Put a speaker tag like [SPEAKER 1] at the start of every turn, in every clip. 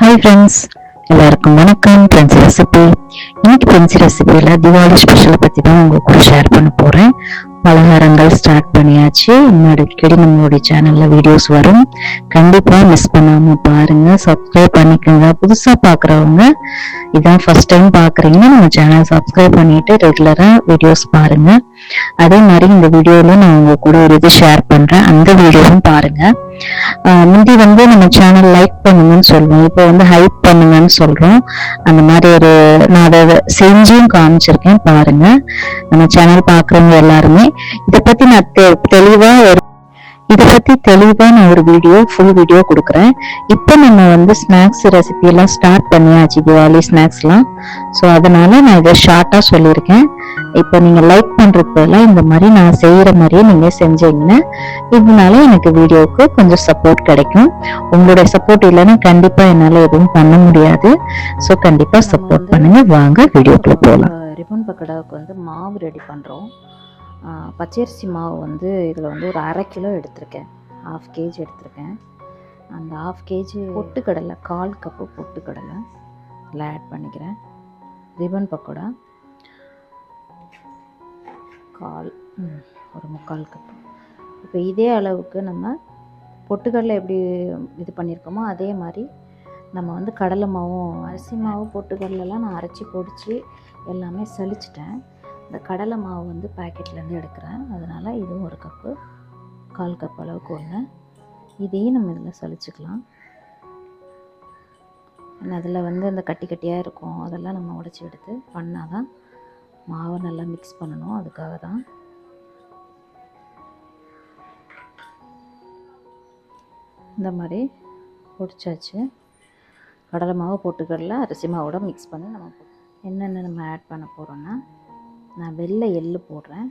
[SPEAKER 1] Hi friends எல்லாருக்கும் வணக்கம். Friends recipe இன்னைக்கு ஃப்ரெண்ட்ஸ் ரெசிபியில் தீபாவளி ஸ்பெஷலை பற்றி தான் உங்கள் கூட ஷேர் பண்ண போகிறேன் பலகாரங்கள் ஸ்டார்ட் பண்ணியாச்சு. அடிக்கடி நம்மளுடைய சேனலில் வீடியோஸ் வரும். கண்டிப்பாக மிஸ் பண்ணாமல் பாருங்க. சப்ஸ்கிரைப் பண்ணிக்கோங்க. புதுசாக பார்க்குறவங்க இதான் ஃபர்ஸ்ட் டைம் பாக்குறீங்கன்னா நம்ம சேனல் சப்ஸ்கிரைப் பண்ணிட்டு ரெகுலராக வீடியோஸ் பாருங்க. அதே மாதிரி இந்த வீடியோவில் நான் உங்க கூட ஒரு இது ஷேர் பண்ணுறேன் அந்த வீடியோவும் பாருங்க. முந்தி வந்து நம்ம சேனல் லைக் பண்ணுங்கன்னு சொல்லுவோம். இப்போ வந்து ஹைப் பண்ணுங்கன்னு சொல்றோம். அந்த மாதிரி ஒரு நான் அதை செஞ்சும் காமிச்சிருக்கேன். பாருங்க. நம்ம சேனல் பாக்குறவங்க எல்லாருமே இதை பத்தி நான் தெளிவா ஒரு இதை பத்தி தெளிவா நான் ஒரு வீடியோ ஃபுல் வீடியோ கொடுக்குறேன். இப்போ நம்ம வந்து ஸ்நாக்ஸ் ரெசிபி எல்லாம் ஸ்டார்ட் பண்ணியாச்சு திவாலி ஸ்நாக்ஸ்லாம் ஸோ அதனால நான் இதை ஷார்ட்டா சொல்லியிருக்கேன். இப்போ நீங்க லைக் பண்றதுக்கு பதிலா இந்த மாதிரி நான் செய்யற மாதிரியே நீங்க செஞ்சீங்கன்னா இதனால எனக்கு வீடியோவுக்கு கொஞ்சம் சப்போர்ட் கிடைக்கும். உங்களுடைய சப்போர்ட் இல்லைன்னா கண்டிப்பா என்னால் எதுவும் பண்ண முடியாது. ஸோ கண்டிப்பா சப்போர்ட் பண்ணுங்க. வாங்க வீடியோக்குள்ளே போகலாம்.
[SPEAKER 2] ரிப்பன் பக்கடாவுக்கு வந்து மாவு ரெடி பண்ணுறோம் பச்சரிசி மாவு வந்து இதில் வந்து ஒரு அரை கிலோ எடுத்திருக்கேன். ஆஃப் கேஜி எடுத்திருக்கேன். அந்த ஆஃப் கேஜி பொட்டுக்கடலை கால் கப்பு பொட்டுக்கடலை இதில் ஆட் பண்ணிக்கிறேன். ரிபன் பக்கோடா. கால் ம், ஒரு முக்கால் கப்பு. இப்போ இதே அளவுக்கு நம்ம பொட்டுக்கடலை எப்படி இது பண்ணியிருக்கோமோ அதே மாதிரி நம்ம வந்து கடலை மாவும் அரிசி மாவு பொட்டுக்கடலைலாம் நான் அரைச்சி பொடிச்சு எல்லாமே சலிச்சிட்டேன் இந்த கடலை மாவு வந்து பாக்கெட்லேருந்து எடுக்கிறேன். அதனால் இதுவும் ஒரு கப்பு கால் கப் அளவுக்கு ஒன்று இதையும் நம்ம இதில் சலிச்சுக்கலாம் அதில் வந்து அந்த கட்டி கட்டியாக இருக்கும். அதெல்லாம் நம்ம உடச்சி எடுத்து பண்ணால் தான் மாவை நல்லா மிக்ஸ் பண்ணணும். அதுக்காக தான் இந்த மாதிரி பொடிச்சாச்சு கடலை மாவு போட்டுக்கடல அரிசி மாவோட மிக்ஸ் பண்ணி நம்ம என்னென்ன நம்ம ஆட் பண்ண போகிறோன்னா நான் வெள்ளை எள்ளு போடுறேன்.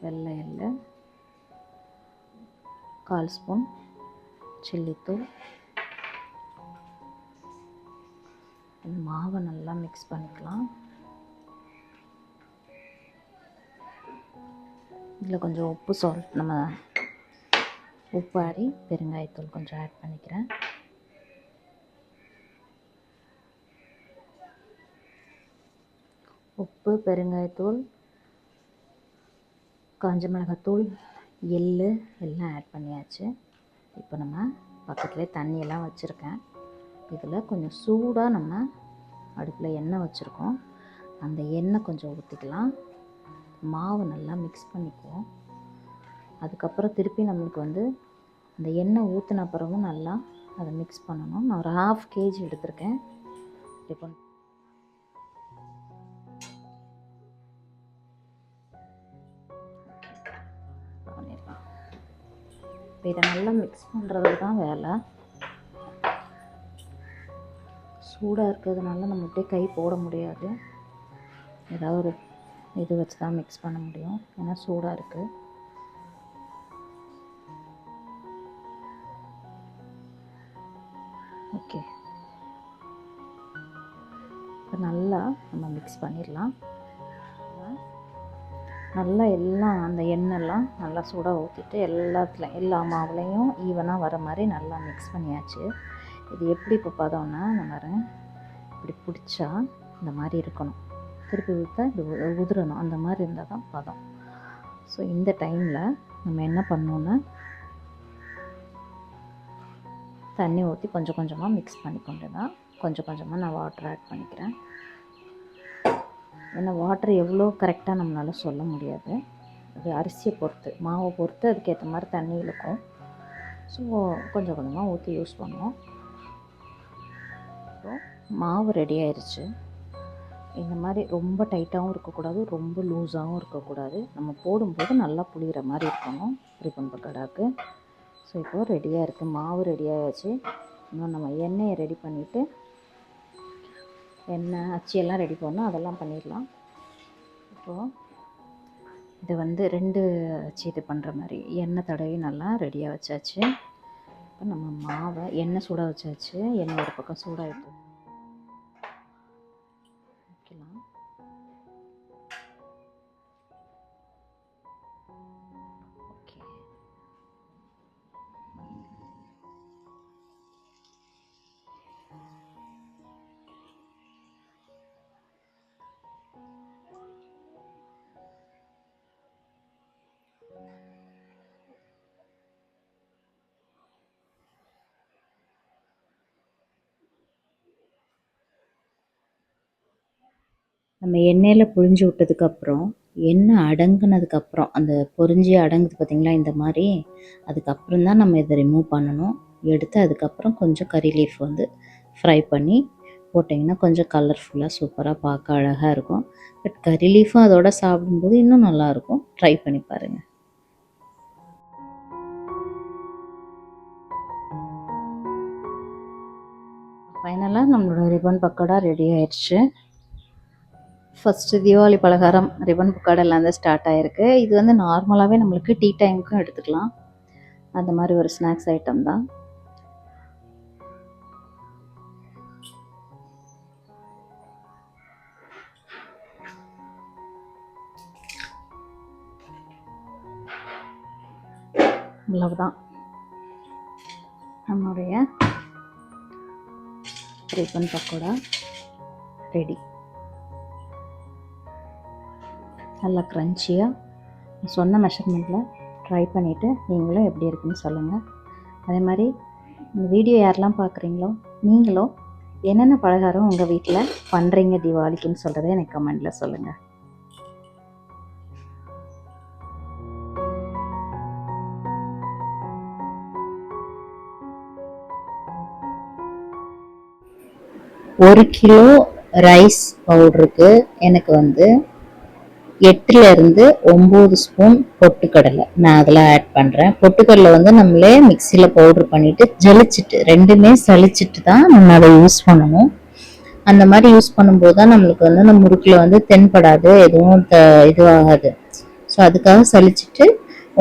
[SPEAKER 2] வெள்ளை எள்ளு கால் ஸ்பூன் சில்லித்தூள் மாவை நல்லா மிக்ஸ் பண்ணிக்கலாம். இதில் கொஞ்சம் உப்பு சால்ட் நம்ம உப்பு பெருங்காயத்தூள் கொஞ்சம் ஆட் பண்ணிக்கிறேன். உப்பு பெருங்காயத்தூள் காஞ்ச மிளகாத்தூள் எள்ளு எல்லாம் ஆட் பண்ணியாச்சு. இப்போ நம்ம பக்கத்துலேயே தண்ணியெல்லாம் வச்சுருக்கேன். இதில் கொஞ்சம் சூடாக நம்ம அடுப்பில் எண்ணெய் வச்சுருக்கோம். அந்த எண்ணெய் கொஞ்சம் ஊற்றிக்கலாம் மாவு நல்லா மிக்ஸ் பண்ணிக்குவோம். அதுக்கப்புறம் திருப்பி நம்மளுக்கு வந்து அந்த எண்ணெய் ஊற்றின பிறகும் நல்லா அதை மிக்ஸ் பண்ணணும். நான் ஒரு ஹாஃப் கேஜி எடுத்திருக்கேன். இப்போ இப்போ இதை நல்லா மிக்ஸ் பண்ணுறது தான் வேலை. சூடாக இருக்கிறதுனால நம்ம அப்படியே கை போட முடியாது. ஏதாவது ஒரு இது வச்சு தான் மிக்ஸ் பண்ண முடியும். ஏன்னா சூடாக இருக்குது ஓகே இப்போ நல்லா நம்ம மிக்ஸ் பண்ணிடலாம். நல்லா எல்லாம் அந்த எண்ணெய்லாம் நல்லா சூடாக ஊற்றிட்டு எல்லாத்துலேயும் எல்லா மாவுலேயும் ஈவனாக வர மாதிரி நல்லா மிக்ஸ் பண்ணியாச்சு. இது எப்படி இப்போ பதம்னா நான் வரேன் இப்படி பிடிச்சா இந்த மாதிரி இருக்கணும். திருப்பி ஊற்ற இது உதிரணும். அந்த மாதிரி இருந்தால் தான் பதம். ஸோ இந்த டைமில் நம்ம என்ன பண்ணோன்னா தண்ணி ஊற்றி கொஞ்சம் கொஞ்சமாக மிக்ஸ் பண்ணி கொண்டு தான் கொஞ்சம் கொஞ்சமாக நான் வாட்டர் ஆட் பண்ணிக்கிறேன். ஏன்னா வாட்டர் எவ்வளோ கரெக்டாக நம்மளால் சொல்ல முடியாது. அது அரிசியை பொறுத்து மாவை பொறுத்து அதுக்கேற்ற மாதிரி தண்ணி இழுக்கும். ஸோ கொஞ்சம் கொஞ்சமாக ஊற்றி யூஸ் பண்ணுவோம். அப்புறம் மாவு ரெடி ஆயிடுச்சு இந்த மாதிரி ரொம்ப டைட்டாகவும் இருக்கக்கூடாது ரொம்ப லூஸாகவும் இருக்கக்கூடாது. நம்ம போடும்போது நல்லா புளிகிற மாதிரி இருக்கணும் ரிப்பன் பக்கடாக்கு. ஸோ இப்போது ரெடியாக இருக்குது மாவு ரெடி இன்னும் நம்ம எண்ணெயை ரெடி பண்ணிவிட்டு எண்ணெய் அச்சியெல்லாம் ரெடி பண்ணோம். அதெல்லாம் பண்ணிடலாம். இப்போது இது வந்து ரெண்டு அச்சு இது பண்ணுற மாதிரி எண்ணெய் தடவி நல்லா ரெடியாக வச்சாச்சு. இப்போ நம்ம மாவை எண்ணெய் சூட வச்சாச்சு. எண்ணெய் ஒரு பக்கம் சூடாகிட்டு நம்ம எண்ணெயில் புழிஞ்சு விட்டதுக்கப்புறம் எண்ணெய் அடங்குனதுக்கப்புறம் அந்த பொறிஞ்சி அடங்குது பார்த்திங்களா இந்த மாதிரி அதுக்கப்புறம் தான் நம்ம இதை ரிமூவ் பண்ணணும். எடுத்து அதுக்கப்புறம் கொஞ்சம் கறி லீஃப் வந்து ஃப்ரை பண்ணி போட்டிங்கன்னா கொஞ்சம் கலர்ஃபுல்லாக சூப்பராக பார்க்க அழகாக இருக்கும். பட் கறி லீஃபும் அதோட சாப்பிடும்போது இன்னும் நல்லாயிருக்கும் ட்ரை பண்ணி பாருங்கள் ஃபைனலாக நம்மளோட ரிப்பன் பக்கோடா ரெடி ஆயிடுச்சு ஃபஸ்ட்டு தீபாவளி பலகாரம் ரிப்பன் பக்கோடாலேருந்து ஸ்டார்ட் ஆகிருக்கு இது வந்து நார்மலாகவே நம்மளுக்கு டீ டைமுக்கும் எடுத்துக்கலாம். அந்த மாதிரி ஒரு ஸ்நாக்ஸ் ஐட்டம் தான். இவ்வளவுதான் நம்மளுடைய ரிப்பன் பக்கோடா ரெடி நல்லா க்ரன்ச்சியாக சொன்ன மெஷர்மெண்ட்டில் ட்ரை பண்ணிவிட்டு நீங்களும் எப்படி இருக்குன்னு சொல்லுங்கள் அதே மாதிரி இந்த வீடியோ யாரெல்லாம் பார்க்குறீங்களோ நீங்களும் என்னென்ன பலகாரம் உங்கள் வீட்டில் பண்ணுறீங்க தீபாவளிக்குன்னு சொல்கிறத எனக்கு கமெண்டில் சொல்லுங்கள் ஒரு கிலோ ரைஸ் பவுடருக்கு எனக்கு வந்து எட்டுல இருந்து ஒம்பது ஸ்பூன் பொட்டுக்கடலை. நான் அதில் ஆட் பண்ணுறேன் பொட்டுக்கடலை வந்து நம்மளே மிக்சியில் பவுடர் பண்ணிட்டு ஜலிச்சிட்டு ரெண்டுமே சலிச்சிட்டு தான் நம்ம அதை யூஸ் பண்ணணும். அந்த மாதிரி யூஸ் பண்ணும்போது தான் நம்மளுக்கு வந்து அந்த முறுக்கில் வந்து தென்படாது எதுவும் த இதுவாகாது. ஸோ அதுக்காக சலிச்சிட்டு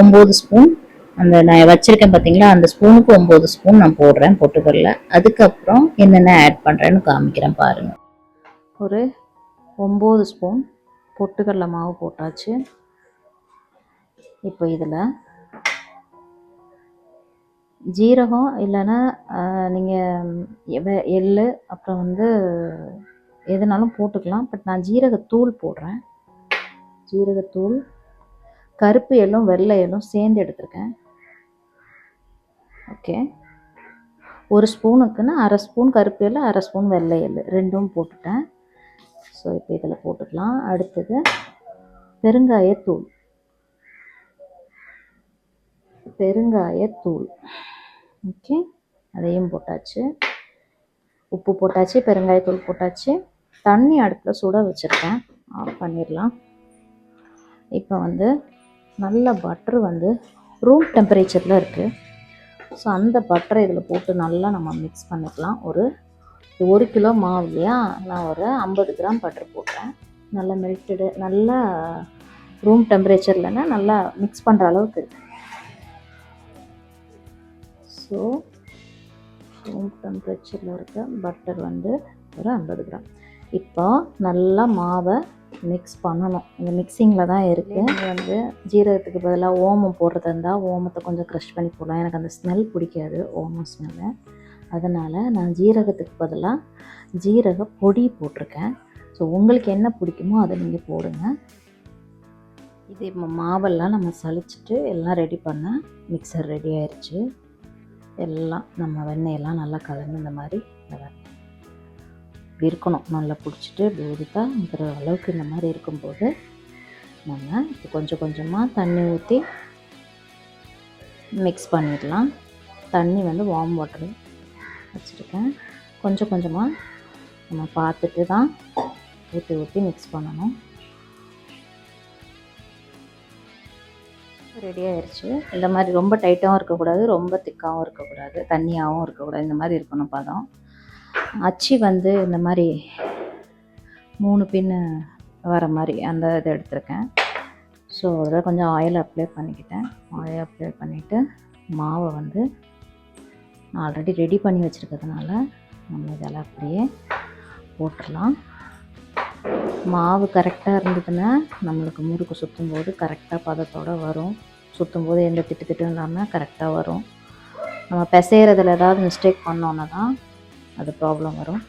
[SPEAKER 2] ஒம்பது ஸ்பூன் அந்த நான் வச்சுருக்கேன் பார்த்தீங்களா அந்த ஸ்பூனுக்கு ஒம்பது ஸ்பூன் நான் போடுறேன் பொட்டுக்கடலை. அதுக்கப்புறம் என்னென்ன ஆட் பண்ணுறேன்னு காமிக்கிறேன் பாருங்கள் ஒரு ஒம்பது ஸ்பூன் பொட்டுக்கடலை மாவு போட்டாச்சு. இப்போ இதில் ஜீரகம் இல்லைன்னா நீங்கள் எள் அப்புறம் வந்து எதுனாலும் போட்டுக்கலாம். பட் நான் ஜீரகத்தூள் போடுறேன். ஜீரகத்தூள் கருப்பு எள்ளும் வெள்ளை எள்ளும் சேர்ந்து எடுத்திருக்கேன். ஓகே. ஒரு ஸ்பூனுக்குன்னா அரை ஸ்பூன் கருப்பு எள்ளு அரை ஸ்பூன் வெள்ளை எள்ளு ரெண்டும் போட்டுட்டேன். ஸோ இப்போ இதில் போட்டுக்கலாம். அடுத்தது பெருங்காயத்தூள் பெருங்காயத்தூள் ஓகே அதையும் போட்டாச்சு. உப்பு போட்டாச்சு பெருங்காயத்தூள் போட்டாச்சு. தண்ணி அடுப்பில் சுட வச்சுருக்கேன். ஆஃப் பண்ணிடலாம். இப்போ வந்து நல்ல பட்ரு வந்து ரூம் டெம்பரேச்சரில் இருக்குது ஸோ அந்த பட்டரை இதில் போட்டு நல்லா நம்ம மிக்ஸ் பண்ணிக்கலாம். ஒரு ஒரு கிலோ மாவு இல்லையா நான் ஒரு ஐம்பது கிராம் பட்டர் போடுறேன். நல்லா மெல்ட்டடு நல்லா ரூம் டெம்பரேச்சர்லனா நல்லா மிக்ஸ் பண்ணுற அளவுக்கு இருக்கு. ஸோ ரூம் டெம்பரேச்சரில் இருக்க பட்டர் வந்து ஒரு ஐம்பது கிராம். இப்போ நல்லா மாவை மிக்ஸ் பண்ணணும். இந்த மிக்சிங்கில் தான் இருக்குது இது வந்து ஜீரகத்துக்கு பதிலாக ஓமம் போடுறதா இருந்தால் ஓமத்தை கொஞ்சம் க்ரஷ் பண்ணி போடலாம். எனக்கு அந்த ஸ்மெல் பிடிக்காது ஓமம் ஸ்மெல்லு அதனால் நான் ஜீரகத்துக்கு பதிலாக ஜீரக பொடி போட்டிருக்கேன். ஸோ உங்களுக்கு என்ன பிடிக்குமோ அதை நீங்கள் போடுங்க. இது இப்போ மாவெல்லாம் நம்ம சலிச்சிட்டு எல்லாம் ரெடி பண்ண மிக்சர் ரெடி ஆயிடுச்சு எல்லாம் நம்ம வெண்ணெயெல்லாம் நல்லா கலந்து இந்த மாதிரி இப்படி இருக்கணும். நல்லா பிடிச்சிட்டு இப்படி உதுத்தாங்கிற அளவுக்கு இந்த மாதிரி இருக்கும்போது நம்ம இப்போ கொஞ்சம் கொஞ்சமாக தண்ணி ஊற்றி மிக்ஸ் பண்ணிடலாம். தண்ணி வந்து வார்ம் வாட்டர் வச்சுருக்கேன். கொஞ்சம் கொஞ்சமாக நம்ம பார்த்துட்டு தான் ஊற்றி ஊற்றி மிக்ஸ் பண்ணணும். ரெடி ஆயிடுச்சு இந்த மாதிரி ரொம்ப டைட்டாகவும் இருக்கக்கூடாது ரொம்ப திக்காகவும் இருக்கக்கூடாது தண்ணியாகவும் இருக்கக்கூடாது. இந்த மாதிரி இருக்கணும் பதம். அச்சு வந்து இந்த மாதிரி மூணு பின்னு வர மாதிரி அந்த இதை எடுத்திருக்கேன். ஸோ அதில் கொஞ்சம் ஆயில் அப்ளை பண்ணிக்கிட்டேன். ஆயில் அப்ளை பண்ணிவிட்டு மாவை வந்து ஆல்ரெடி ரெடி பண்ணி வச்சுருக்கிறதுனால நம்ம இதெல்லாம் அப்படியே போட்டுடலாம். மாவு கரெக்டாக இருந்ததுன்னா நம்மளுக்கு முறுக்கு சுற்றும் போது கரெக்டாக பதத்தோடு வரும். சுற்றும் போது எந்த திட்டு திட்டும் இல்லாமல் கரெக்டாக வரும். நம்ம பிசைகிறதுல ஏதாவது மிஸ்டேக் பண்ணோன்னா தான் அது ப்ராப்ளம் வரும்.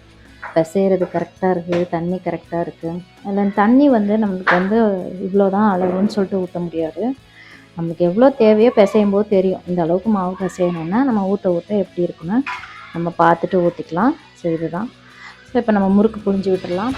[SPEAKER 2] பிசைகிறது கரெக்டாக இருக்குது தண்ணி கரெக்டாக இருக்குது அதில் தண்ணி வந்து நம்மளுக்கு வந்து இவ்வளோ தான் அளவுன்னு சொல்லிட்டு ஊற்ற முடியாது. நம்மளுக்கு எவ்வளோ தேவையோ பிசையும் போது தெரியும். இந்த அளவுக்கு மாவு பிசையணுன்னா நம்ம ஊற்ற ஊற்ற எப்படி இருக்குன்னு நம்ம பார்த்துட்டு ஊற்றிக்கலாம் ஸோ இதுதான். ஸோ இப்போ நம்ம முறுக்கு புழிஞ்சு விட்டுடலாம்.